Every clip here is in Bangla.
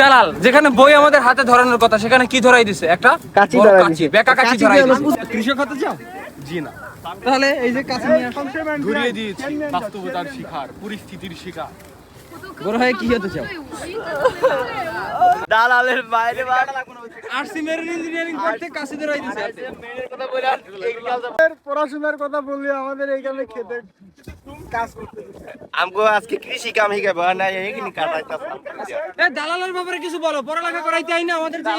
দালাল যেখানে বই আমাদের হাতে ধরানোর কথা সেখানে কি ধরাই দিছে? একটা কাচি ধরাই দিছে। বেকা কাঁচি কাঁচি ধরাই দিছে। কৃষক হতে চাও জি না। তাহলে এই যে কাছে নিয়ে। ধরিয়ে দিয়েছি। বাস্তবতার শিকার পরিস্থিতির শিকার। বড় হয়ে কি হতে চাও? দালালের বাইরে আরসি মেরিন ইঞ্জিনিয়ারিং পড়তে দিছে পড়াশোনার কথা বললি আমাদের এইখানে খেতে কাজ করতে আমগো আজকে কৃষি কাম হিগাবে না এইখানে কাটাইতাছে এ দালালের ব্যাপারে কিছু বলো পড়ালেখা করাইতে আই না আমাদের যে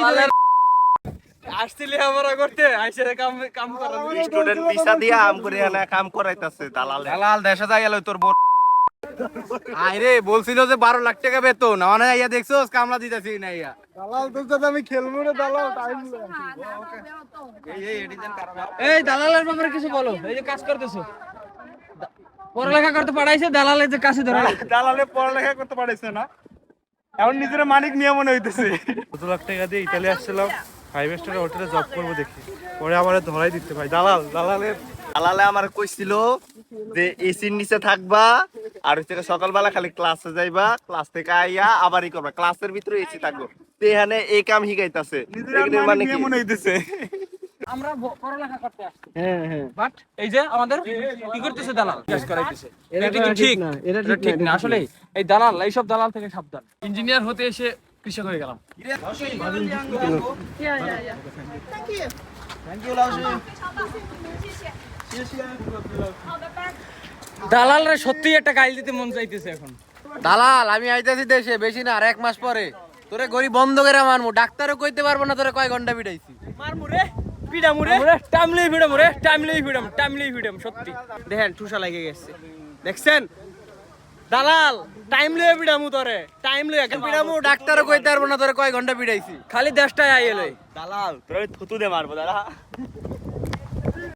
আসছিলে আমরা করতে আইসে কাম কাম করা স্টুডেন্ট ভিসা দিয়া আম করে এনে কাম করাইতাছে দালালে দালাল দেশে যাই এলো তোর আরে বলছিল যে বারো লাখ টাকা বেতন। আমার ইয়া দেখছ কামলা দিতেছি না ইয়া। দালাল তোর সাথে আমি খেলব না দালাল টাইম এই দালালের ব্যাপারে কিছু বলো। এই যে কাজ করতেছো। পড়ালেখা করতে পারাইছে দালালের যে কাছে ধরা দালালে পড়ালেখা করতে পারিস না। এখন নিজের মানিক নিয়ে মনে হইতেছে। কত লাখ টাকা দিয়ে ইতালি আসছিলাম ফাইভ স্টার হোটেলে জব করব দেখি। পরে আমার ধরাই দিতে ভাই দালাল দালালের দালালে আমার কইছিল যে এসির নিচে থাকবা আর হচ্ছে সকালবেলা খালি ক্লাসে যাইবা ক্লাস থেকে আইয়া আবারই করবা। ক্লাসের ভিতরে এসি থাকব। এখানে এই কাম হিগাইতাছে মানে কি? মনে হইতেছে। আমরা পড়ালেখা করতে আসছি। হ্যাঁ হ্যাঁ। বাট এই যে আমাদের কি করতেছে দালাল? কাজ করাইতেছে এটা এটা কি ঠিক না, এটা ঠিক আসলে এই দালাল এইসব দালাল থেকে সাবধান। ইঞ্জিনিয়ার হতে এসে কৃষক হয়ে গেলাম। দালালরা সত্যি একটা গাইল দিতে মন চাইতেছে এখন। দালাল আমি আইতাছি দেশে বেশি না আর এক মাস পরে। তোরে গড়ি বন্ধ করে মারমু ডাক্তারও কইতে পারব না তোরে কয় ঘণ্টা পিটাইছি। মারমু রে পিডামু রে। টাইমলি ফিডাম রে টাইমলি ফিডাম টাইমলি ফিডাম সত্যি। দেখেন ঠুসা লাগে গেছে। দেখছেন? দালাল টাইম লয়ে বিড়ামু তোরে টাইম লয়ে পিটামু ডাক্তারও কইতে পারব না তোরে কয় ঘণ্টা পিটাইছি। খালি দেশটাই আইয়ে লই। দালাল তোর থুতু দে মারবো দাদা।